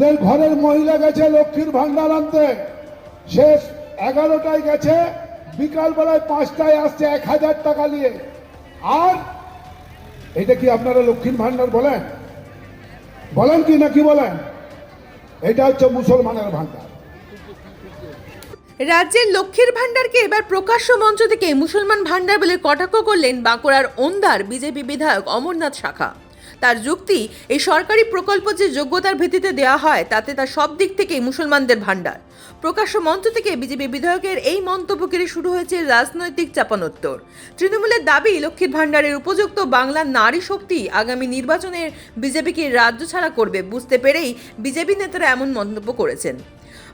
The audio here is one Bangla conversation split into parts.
দের ঘরের মহিলা গেছে লক্ষ্মীর ভান্ডার আনতে। শেষ এগারোটায় গেছে, বিকালবেলায় পাঁচটায় আসছে এক হাজার টাকা নিয়ে। আর এটা কি আপনারা লক্ষ্মীর ভান্ডার বলেন? বলেন কি নাকি বলেন? এটা হচ্ছে মুসলমানের ভান্ডার। রাজ্যের লক্ষ্মীর ভাণ্ডারকে এবার প্রকাশ্য মঞ্চ থেকে মুসলমান ভাণ্ডার বলে কটাক্ষ করলেন বাঁকুড়ার ওন্দার বিজেপি বিধায়ক অমরনাথ শাখা। তার যুক্তি, এই সরকারি প্রকল্প যে যোগ্যতার ভিত্তিতে দেওয়া হয়, তাতে তার সব দিক থেকেই মুসলমানদের ভাণ্ডার। প্রকাশ্য মঞ্চ থেকে বিজেপি বিধায়কের এই মন্তব্য শুরু হয়েছে রাজনৈতিক চাপানোত্তর। তৃণমূলের দাবি, লক্ষ্মীর ভাণ্ডারের উপযুক্ত বাংলার নারী শক্তি আগামী নির্বাচনের বিজেপিকে রাজ্য ছাড়া করবে বুঝতে পেরেই বিজেপি নেতারা এমন মন্তব্য করেছেন।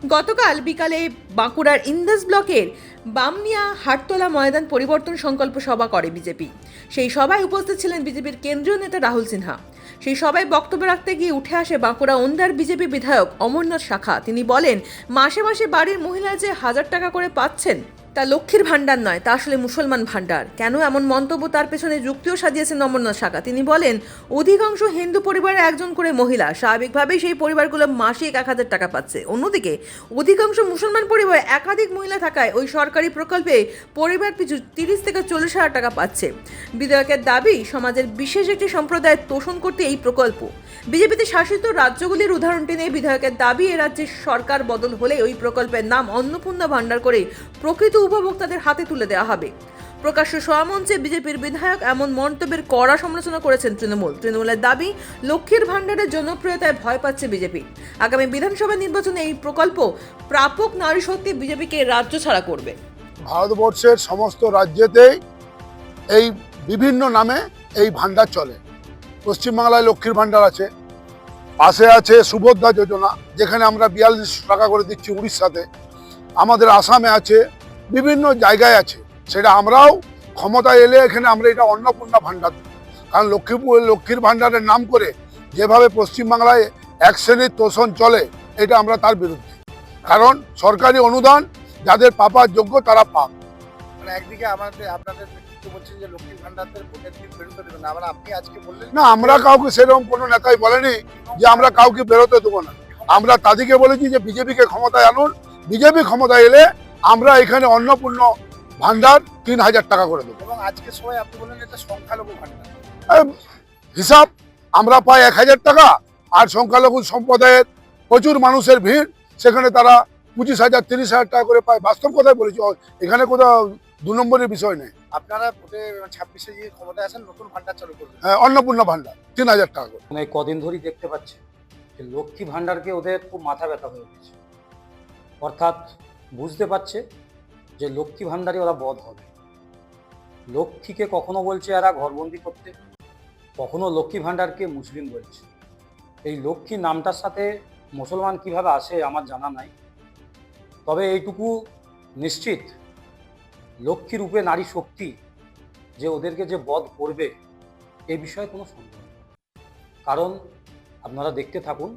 গতকাল বিকালে বাঁকুড়ার ইন্দাস ব্লকের বামনিয়া হাটতলা ময়দান পরিবর্তন সংকল্প সভা করে বিজেপি। সেই সভায় উপস্থিত ছিলেন বিজেপির কেন্দ্রীয় নেতা রাহুল সিনহা। সেই সভায় বক্তব্য রাখতে গিয়ে উঠে আসে বাঁকুড়া ওন্দার বিজেপি বিধায়ক অমরনাথ শাখা। তিনি বলেন, মাসে মাসে বাড়ির মহিলা যে হাজার টাকা করে পাচ্ছেন তা লক্ষ্মীর ভাণ্ডার নয়, তা আসলে মুসলমান ভাণ্ডার। কেন এমন মন্তব্য তার পেছনে যুক্তিও সাজিয়েছেন অমরনাথ শাখা। তিনি বলেন, অধিকাংশ হিন্দু পরিবারে একজন করে মহিলা, স্বাভাবিকভাবেই সেই পরিবারগুলো মাসিক এক হাজার টাকা পাচ্ছে। অন্যদিকে, অধিকাংশ মুসলমান পরিবারে একাধিক মহিলা থাকায় ওই সরকারি প্রকল্পে পরিবার পিছু তিরিশ থেকে চল্লিশ হাজার টাকা পাচ্ছে। বিধায়কের দাবি, সমাজের বিশেষ একটি সম্প্রদায়ের তোষণ করতে এই প্রকল্প। বিজেপিতে শাসিত রাজ্যগুলির উদাহরণ টেনে বিধায়কের দাবি, এ রাজ্যের সরকার বদল হলে ওই প্রকল্পের নাম অন্নপূর্ণা ভাণ্ডার করে প্রকৃত উপভোক্তাদের হাতে তুলে দেওয়া হবে। প্রকাশ্য সভামঞ্চে বিজেপির বিধায়ক এমন মন্তব্যের কড়া সমালোচনা করেছেন তৃণমূল। তৃণমূলের দাবি, লক্ষ্মীর ভাণ্ডারের জনপ্রিয়তায় ভয় পাচ্ছে বিজেপি। আগামী বিধানসভা নির্বাচনে এই প্রকল্প প্রাপক নারী শক্তি বিজেপিকে রাজ্য ছাড়া করবে। ভারতবর্ষের সমস্ত রাজ্যেতেই এই বিভিন্ন নামে এই ভান্ডার চলে। পশ্চিমবাংলায় লক্ষ্মীর ভান্ডার আছে, পাশে আছে সুভদ্রা যোজনা, যেখানে আমরা বিয়াল্লিশ টাকা করে দিচ্ছি উড়িষ্যাতে। আমাদের আসামে আছে, বিভিন্ন জায়গায় আছে। সেটা আমরাও ক্ষমতায় এলে এখানে আমরা এটা অন্নপূর্ণা ভান্ডার দেব। কারণ লক্ষ্মীপুর লক্ষ্মীর ভান্ডারের নাম করে যেভাবে পশ্চিমবাংলায় এক শ্রেণির তোষণ চলে, এটা আমরা তার বিরুদ্ধে। কারণ সরকারি অনুদান যাদের পাপার যোগ্য তারা পাক। মানে একদিকে আমাদের, আপনাদের না। আমরা কাউকে সেরকম কোনো নেতাই বলেনি যে আমরা কাউকে বেরোতে দেবো না। আমরা তাদেরকে বলেছি যে বিজেপিকে ক্ষমতায় আনুন। বিজেপি ক্ষমতায় এলে আমরা এখানে অন্নপূর্ণ ভান্ডার তিন হাজার টাকা করে দেবো। এবং আজকে সবাই আপনি বললেন এটা সংখ্যালঘু ভান্ডার। হিসাব আমরা পাই এক হাজার টাকা আর সংখ্যালঘু সম্প্রদায়ের প্রচুর মানুষের ভিড় সেখানে তারা পঁচিশ হাজার তিরিশ হাজার টাকা করে পায়। বাস্তব কথাই বলেছি এখানে কোথাও দু নম্বরের বিষয় নেই। আপনারা ভোটে ছাব্বিশে যে ক্ষমতায় আসেন নতুন ভান্ডার চালু করবেন। হ্যাঁ, অন্নপূর্ণা ভান্ডার তিন হাজার টাকা করে। মানে এই কদিন ধরেই দেখতে পাচ্ছি যে লক্ষ্মী ভাণ্ডারকে ওদের খুব মাথা ব্যথা হয়ে উঠেছে অর্থাৎ বুঝতে পারছে যে লক্ষ্মী ভাণ্ডারে ওরা বধ হবে। লক্ষ্মীকে কখনো বলছে এরা ঘরবন্দি করতে কখনো লক্ষ্মী ভাণ্ডারকে মুসলিম বলছে। এই লক্ষ্মী নামটার সাথে মুসলমান কীভাবে আসে আমার জানা নাই। তবে এইটুকু নিশ্চিত লক্ষ্মী রূপে নারী শক্তি যে ওদেরকে যে বধ করবে, এ বিষয়ে কোনো সন্দেহ কারণ আপনারা দেখতে থাকুন,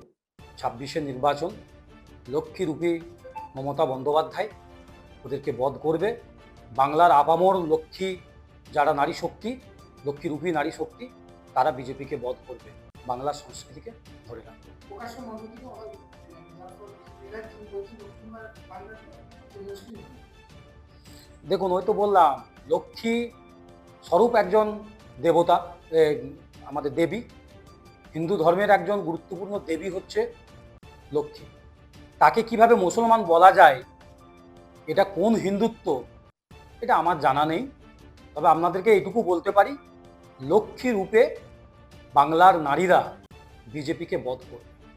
ছাব্বিশে নির্বাচন লক্ষ্মীরূপী মমতা বন্দ্যোপাধ্যায় ওদেরকে বধ করবে। বাংলার আপামর লক্ষ্মী যারা নারী শক্তি লক্ষ্মীরূপী নারী শক্তি, তারা বিজেপিকে বধ করবে। বাংলার সংস্কৃতিকে ধরে রাখবে। দেখুন, ওই তো বললাম, লক্ষ্মী স্বরূপ একজন দেবতা আমাদের দেবী। হিন্দু ধর্মের একজন গুরুত্বপূর্ণ দেবী হচ্ছে লক্ষ্মী। তাকে কীভাবে মুসলমান বলা যায়, এটা কোন হিন্দুত্ব, এটা আমার জানা নেই। তবে আপনাদেরকে এইটুকু বলতে পারি, লক্ষ্মী রূপে বাংলার নারীরা বিজেপিকে বধ করবে